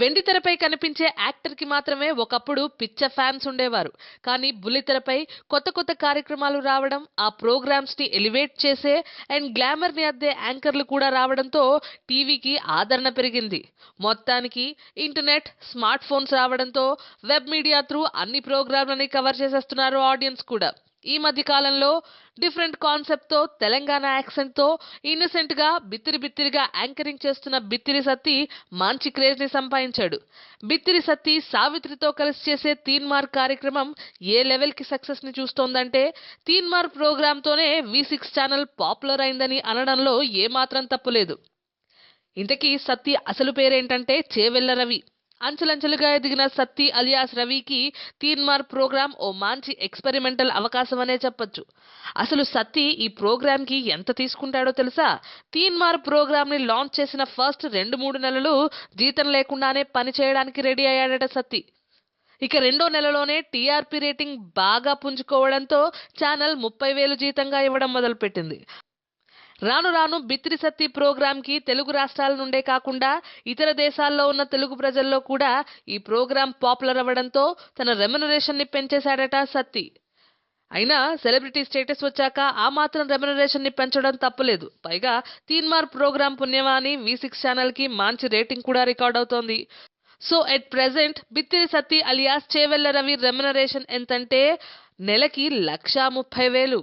వెండితెరపై కనిపించే యాక్టర్కి మాత్రమే ఒకప్పుడు పిచ్చ ఫ్యాన్స్ ఉండేవారు. కానీ బుల్లితెరపై కొత్త కొత్త కార్యక్రమాలు రావడం ఆ ప్రోగ్రామ్స్ని ఎలివేట్ చేసే అండ్ గ్లామర్ని అద్దే యాంకర్లు కూడా రావడంతో టీవీకి ఆదరణ పెరిగింది. మొత్తానికి ఇంటర్నెట్ స్మార్ట్ ఫోన్స్ రావడంతో వెబ్ మీడియా త్రూ అన్ని ప్రోగ్రాంలని కవర్ చేసేస్తున్నారు ఆడియన్స్ కూడా. ఈ మధ్య కాలంలో డిఫరెంట్ కాన్సెప్ట్తో తెలంగాణ యాక్సెంట్తో ఇన్నసెంట్గా బిత్తిరి బిత్తిరిగా యాంకరింగ్ చేస్తున్న బిత్తిరి సత్తి మంచి క్రేజ్ని సంపాదించాడు. బిత్తిరి సత్తి సావిత్రితో కలిసి చేసే తీన్మార్ కార్యక్రమం ఏ లెవెల్కి సక్సెస్ని చూస్తోందంటే తీన్మార్ ప్రోగ్రామ్ తోనే వి సిక్స్ ఛానల్ పాపులర్ అయిందని అనడంలో ఏమాత్రం తప్పులేదు. ఇంతకీ సత్తి అసలు పేరేంటంటే చేవెల్ల రవి. అంచెలంచెలుగా ఎదిగిన సత్తి అలియాస్ రవికి తీన్మార్ ప్రోగ్రామ్ ఓ మంచి ఎక్స్పెరిమెంటల్ అవకాశం అనే చెప్పొచ్చు. అసలు సత్తి ఈ ప్రోగ్రామ్కి ఎంత తీసుకుంటాడో తెలుసా? తీన్మార్ ప్రోగ్రామ్ని లాంచ్ చేసిన ఫస్ట్ రెండు మూడు నెలలు జీతం లేకుండానే పని చేయడానికి రెడీ అయ్యాడట సత్తి. ఇక రెండో నెలలోనే టీఆర్పీ రేటింగ్ బాగా పుంజుకోవడంతో ఛానల్ ముప్పై వేలు జీతంగా ఇవ్వడం మొదలుపెట్టింది. రాను రాను బిత్రి సత్తి ప్రోగ్రామ్కి తెలుగు రాష్ట్రాల నుండే కాకుండా ఇతర దేశాల్లో ఉన్న తెలుగు ప్రజల్లో కూడా ఈ ప్రోగ్రాం పాపులర్ అవ్వడంతో తన రెమ్యునరేషన్ని పెంచేశాడట సత్తి. అయినా సెలబ్రిటీ స్టేటస్ వచ్చాక ఆ మాత్రం రెమ్యునరేషన్ని పెంచడం తప్పలేదు. పైగా తీన్మార్ ప్రోగ్రాం పుణ్యమాని వి సిక్స్ ఛానల్కి మంచి రేటింగ్ కూడా రికార్డ్ అవుతోంది so at present Bithiri Sathi alias Chevella Ravi remuneration ఎంతంటే నెలకి లక్షా ముప్పై వేలు.